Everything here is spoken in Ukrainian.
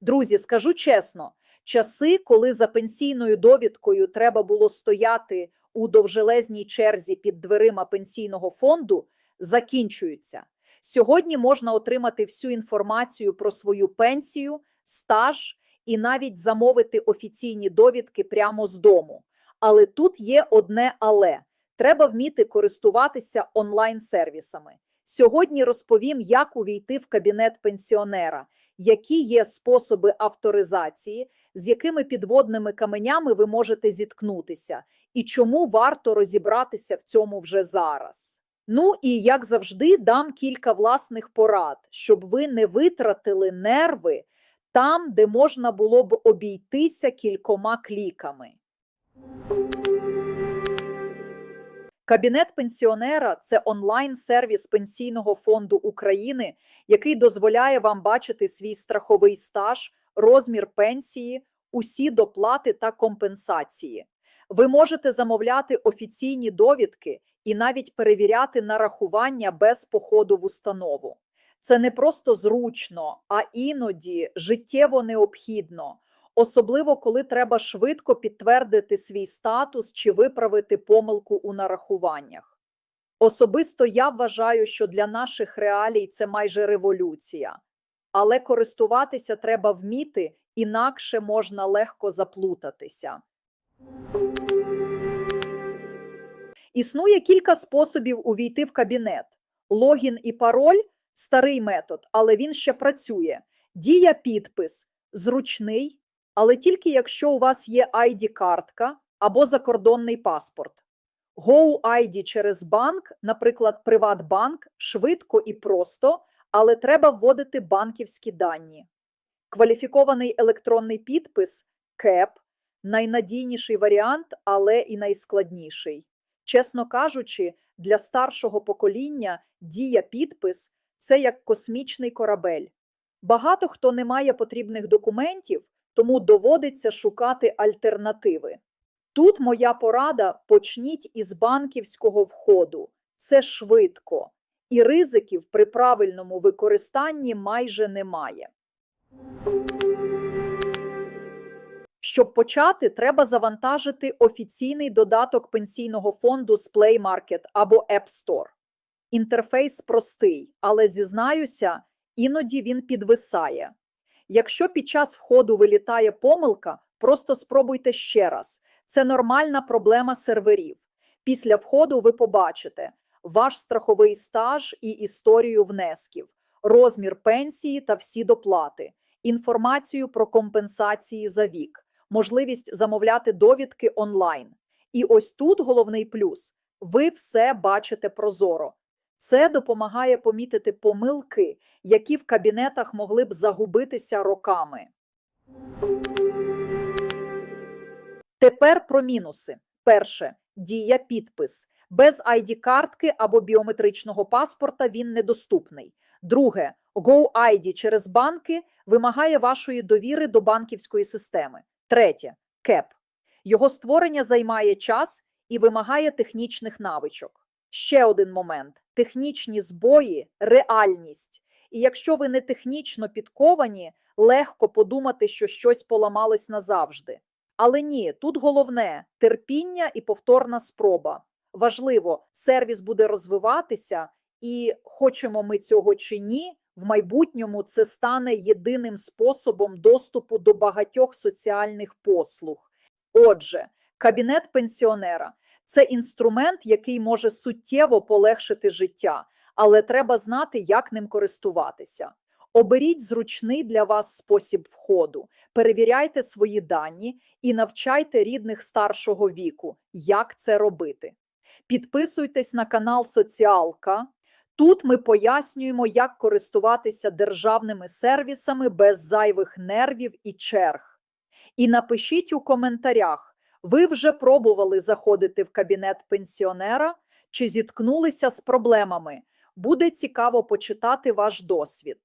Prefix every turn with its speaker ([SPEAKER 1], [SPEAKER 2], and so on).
[SPEAKER 1] Друзі, скажу чесно, часи, коли за пенсійною довідкою треба було стояти у довжелезній черзі під дверима пенсійного фонду, закінчуються. Сьогодні можна отримати всю інформацію про свою пенсію, стаж і навіть замовити офіційні довідки прямо з дому. Але тут є одне але треба вміти користуватися онлайн-сервісами. Сьогодні розповім, як увійти в кабінет пенсіонера, які є способи авторизації, з якими підводними каменями ви можете зіткнутися, і чому варто розібратися в цьому вже зараз. Ну і як завжди, дам кілька власних порад, щоб ви не витратили нерви там, де можна було б обійтися кількома кліками. Кабінет пенсіонера це онлайн-сервіс Пенсійного фонду України, який дозволяє вам бачити свій страховий стаж, розмір пенсії, усі доплати та компенсації. Ви можете замовляти офіційні довідки і навіть перевіряти нарахування без походу в установу. Це не просто зручно, а іноді життєво необхідно, особливо коли треба швидко підтвердити свій статус чи виправити помилку у нарахуваннях. Особисто я вважаю, що для наших реалій це майже революція, але користуватися треба вміти, інакше можна легко заплутатися. Існує кілька способів увійти в кабінет. Логін і пароль старий метод, але він ще працює. Дія підпис зручний, але тільки якщо у вас є ID-картка або закордонний паспорт. Go через банк, наприклад, Приватбанк, швидко і просто, але треба вводити банківські дані. Кваліфікований електронний підпис КЕП найнадійніший варіант, але і найскладніший. Чесно кажучи, для старшого покоління дія підпис це як космічний корабель. Багато хто не має потрібних документів, тому доводиться шукати альтернативи. Тут моя порада: почніть із банківського входу. Це швидко, і ризиків при правильному використанні майже немає. Щоб почати, треба завантажити офіційний додаток пенсійного фонду з Play Market або App Store. Інтерфейс простий, але зізнаюся, іноді він підвисає. Якщо під час входу вилітає помилка, просто спробуйте ще раз. Це нормальна проблема серверів. Після входу ви побачите ваш страховий стаж і історію внесків, розмір пенсії та всі доплати, інформацію про компенсації за вік, можливість замовляти довідки онлайн. І ось тут головний плюс: ви все бачите прозоро. Це допомагає помітити помилки, які в кабінетах могли б загубитися роками. Тепер про мінуси. Перше дія підпис. Без ID-картки або біометричного паспорта він недоступний. Друге, GoID через банки вимагає вашої довіри до банківської системи. Третє КЕП. Його створення займає час і вимагає технічних навичок. Ще один момент: технічні збої, реальність. І якщо ви не технічно підковані, легко подумати, що щось поламалось назавжди. Але ні, тут головне терпіння і повторна спроба. Важливо, сервіс буде розвиватися, і хочемо ми цього чи ні, в майбутньому це стане єдиним способом доступу до багатьох соціальних послуг. Отже, кабінет пенсіонера це інструмент, який може суттєво полегшити життя, але треба знати, як ним користуватися. Оберіть зручний для вас спосіб входу, перевіряйте свої дані і навчайте рідних старшого віку, як це робити. Підписуйтесь на канал Соціалка. Тут ми пояснюємо, як користуватися державними сервісами без зайвих нервів і черг. І напишіть у коментарях, ви вже пробували заходити в кабінет пенсіонера чи зіткнулися з проблемами. Буде цікаво почитати ваш досвід.